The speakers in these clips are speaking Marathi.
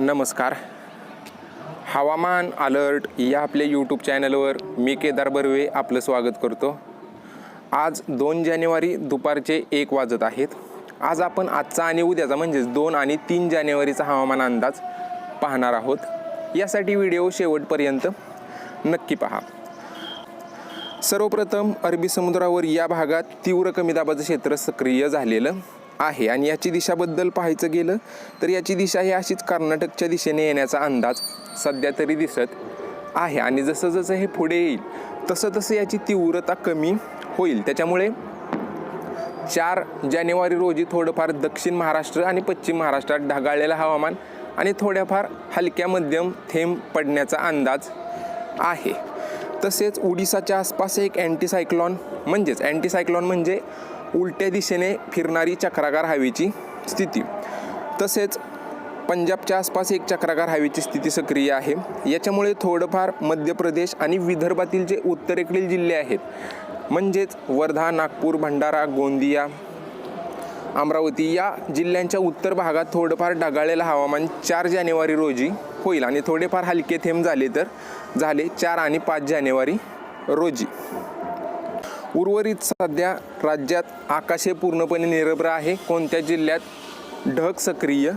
नमस्कार. हवामान अलर्ट या आपल्या यूट्यूब चॅनलवर मी केदार बर्वे आपलं स्वागत करतो. आज दोन जानेवारी दुपारचे एक वाजत आहेत. आज आपण आजचा आणि उद्याचा म्हणजेच दोन आणि तीन जानेवारीचा हवामान अंदाज पाहणार आहोत. यासाठी व्हिडिओ शेवटपर्यंत नक्की पहा. सर्वप्रथम अरबी समुद्रावर या भागात तीव्र कमी दाबाचं क्षेत्र सक्रिय झालेलं आहे. आणि याची दिशाबद्दल पाहायचं गेलं तर याची दिशा ही अशीच कर्नाटकच्या दिशेने येण्याचा अंदाज सध्या तरी दिसत आहे. आणि जसं जसं हे पुढे येईल तसं तसं याची तीव्रता कमी होईल. त्याच्यामुळे चार जानेवारी रोजी थोडंफार दक्षिण महाराष्ट्र आणि पश्चिम महाराष्ट्रात ढगाळलेलं हवामान आणि थोड्याफार हलक्या मध्यम थेंब पडण्याचा अंदाज आहे. तसेच ओडिसाच्या आसपास एक अँटीसायक्लॉन म्हणजेच अँटीसायक्लॉन म्हणजे उलट्या दिशेने फिरणारी चक्राकार हवेची स्थिती. तसेच पंजाबच्या आसपास एक चक्राकार हवेची स्थिती सक्रिय आहे. याच्यामुळे थोडंफार मध्य प्रदेश आणि विदर्भातील जे उत्तरेकडील जिल्हे आहेत म्हणजेच वर्धा नागपूर भंडारा गोंदिया अमरावती या जिल्ह्यांच्या उत्तर भागात थोडंफार ढगाळलेलं हवामान चार जानेवारी रोजी होईल आणि थोडेफार हलके थेंब झाले तर झाले चार आणि पाच जानेवारी रोजी. उर्वरित सध्या राज्यात आकाश हे पूर्णपणे निरभ्र आहे. कोणत्या जिल्ह्यात ढग सक्रिय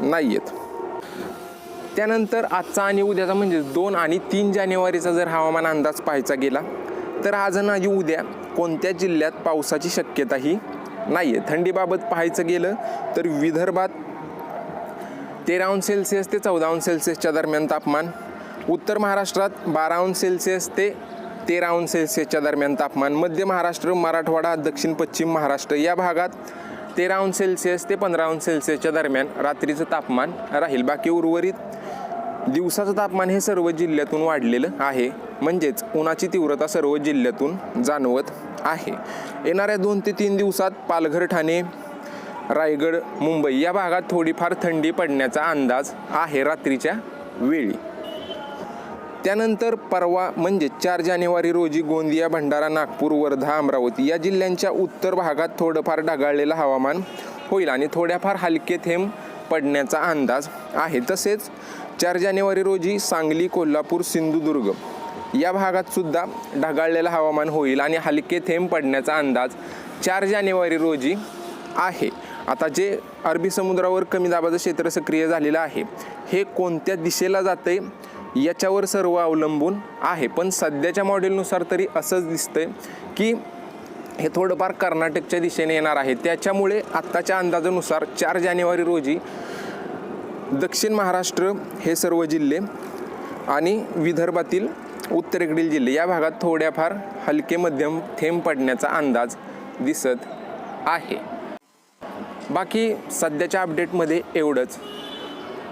नाही आहेत त्यानंतर आजचा आणि उद्याचा म्हणजे दोन आणि तीन जानेवारीचा जर हवामान अंदाज पाहायचा गेला तर आज आणि उद्या कोणत्या जिल्ह्यात पावसाची शक्यताही नाही आहे थंडीबाबत पाहायचं गेलं तर विदर्भात तेरा अंश सेल्सिअस ते चौदा अंश सेल्सिअसच्या दरम्यान तापमान उत्तर महाराष्ट्रात बारा अंश सेल्सिअस ते तेरा अंश सेल्सिअसच्या दरम्यान तापमान मध्य महाराष्ट्र मराठवाडा दक्षिण पश्चिम महाराष्ट्र या भागात तेरा अंश सेल्सिअस ते पंधरा अंश सेल्सिअसच्या दरम्यान रात्रीचं तापमान राहील. बाकी उर्वरित दिवसाचं तापमान हे सर्व जिल्ह्यातून वाढलेलं आहे. म्हणजेच उन्हाची तीव्रता सर्व जिल्ह्यातून जाणवत आहे. येणाऱ्या दोन ते तीन दिवसात पालघर ठाणे रायगड मुंबई या भागात थोडीफार थंडी पडण्याचा अंदाज आहे रात्रीच्या वेळी. त्यानंतर परवा म्हणजे चार जानेवारी रोजी गोंदिया भंडारा नागपूर वर्धा अमरावती या जिल्ह्यांच्या उत्तर भागात थोडंफार ढगाळलेलं हवामान होईल आणि थोड्याफार हलके थेंब पडण्याचा अंदाज आहे. तसेच चार जानेवारी रोजी सांगली कोल्हापूर सिंधुदुर्ग या भागात सुद्धा ढगाळलेलं हवामान होईल आणि हलके थेंब पडण्याचा अंदाज चार जानेवारी रोजी आहे. आता जे अरबी समुद्रावर कमी दाबाचं क्षेत्र सक्रिय झालेलं आहे हे कोणत्या दिशेला जाते याच्यावर सर्व अवलंबून आहे. पण सध्याच्या मॉडेलनुसार तरी असंच दिसतंय की हे थोडंफार कर्नाटकच्या दिशेने येणार आहे. त्याच्यामुळे आत्ताच्या अंदाजानुसार चार जानेवारी रोजी दक्षिण महाराष्ट्र हे सर्व जिल्हे आणि विदर्भातील उत्तरेकडील जिल्हे या भागात थोड्याफार हलके मध्यम थेंब पडण्याचा अंदाज दिसत आहे. बाकी सध्याच्या अपडेटमध्ये एवढंच.